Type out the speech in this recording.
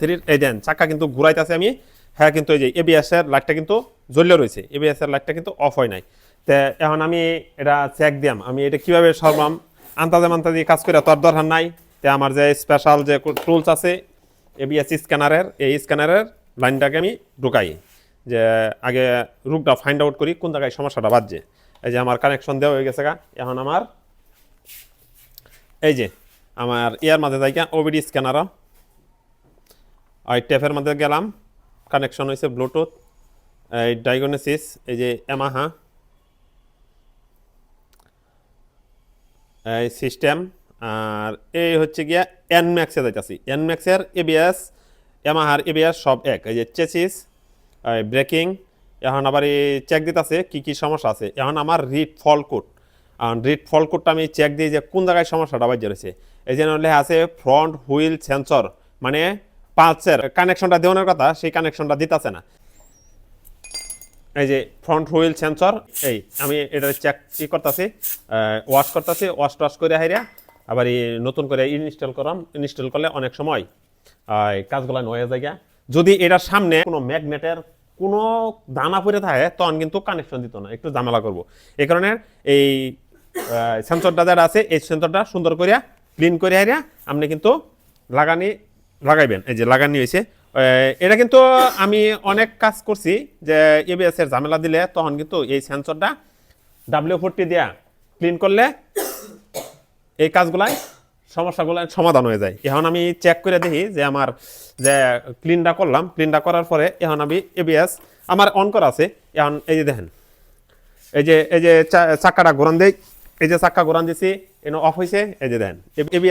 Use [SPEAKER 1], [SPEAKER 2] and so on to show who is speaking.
[SPEAKER 1] থ্রির, এই দেন, চাকা কিন্তু ঘুরাইতেছে আমি। হ্যাঁ কিন্তু এই যে এবিএস এর লাইটটা কিন্তু জ্বলে রয়েছে। এবিএস এর লাইটটা কিন্তু অফ হয় নাই। তে এখন আমি এটা চেক দিয়াম। আমি এটা কীভাবে সরবাম আন্তাজে মান্তাজে কাজ করে তোর দরকার নাই। তে আমার যে স্পেশাল যে টুলস আছে এবিএস স্ক্যানারের এই স্ক্যানারের লাইনটাকে আমি ঢুকাই। যে আগে রুটটা ফাইন্ড আউট করি, কোন জায়গায় সমস্যাটা বাজছে। এই যে আমার কানেকশন দেওয়া হয়ে গেছে গা। এখন আমার, এই যে, আমার ইয়ার মাঝে যাই ওবিডি স্ক্যানারও আর ট্যাপের মধ্যে গেলাম। কানেকশন হয়েছে ব্লুটুথ এই ডায়াগনোসিস এই যে এমাহা এই সিস্টেম আর এই হচ্ছে গিয়া এনম্যাক্সে যাইতাছি। এনম্যাক্সের এবিএস এমাহার এবিএস সব এক। এই যে চেসিস ব্রেকিং এখন আবার এই চেক দিতেছে, কি কি সমস্যা আছে? এখন আমার রিড ফল কোড আর রিড ফল কোডটা আমি চেক দিই যে কোন জায়গায় সমস্যাটা বাজে রয়েছে এই জন্য আছে ফ্রন্ট হুইল সেন্সর মানে পালসের কানেকশনটা দেওয়ানোর কথা, সেই কানেকশনটা দিতেছে না এই যে ফ্রন্ট হুইল সেন্সর এই আমি এটা চেক ই করতেছি ওয়াশ করতেছি ওয়াশ টয়াশ করে হাইরা, আবার এই নতুন করে ইনস্টল করাম ইনস্টল করলে অনেক সময় কাজগুলো নয়ে যায় গিয়া। যদি এটার সামনে কোনো ম্যাগনেটের কোনো দানা পড়ে থাকে, তখন কিন্তু কানেকশন দিত না, একটু ঝামেলা করব এই কারণে এই সেন্সরটা যারা আছে, এই সেন্সরটা সুন্দর করিয়া ক্লিন করে হাইরা আপনি কিন্তু লাগানি লাগাইবেন, এই যে লাগানি হয়েছে এটা কিন্তু আমি অনেক কাজ করছি যে এবিএস এর ঝামেলা দিলে তখন কিন্তু এই সেন্সরটা ডাব্লিউ ফোরটি দিয়া ক্লিন করলে এই কাজগুলাই সমস্যাগুলো সমাধান হয়ে যায়। এখন আমি চেক করে দেখি যে আমার যে ক্লিনটা করলাম ক্লিনটা করার পরে এখন আমি এবিএস আমার অন করা আছে। এখন এই যে দেখেন, এই যে এই যে চা- চাক্কাটা ঘোরান দেই, এই যে চাক্কা ঘোরান দিছি, এনে অফ হয়েছে এই যে দেখেন এবিএস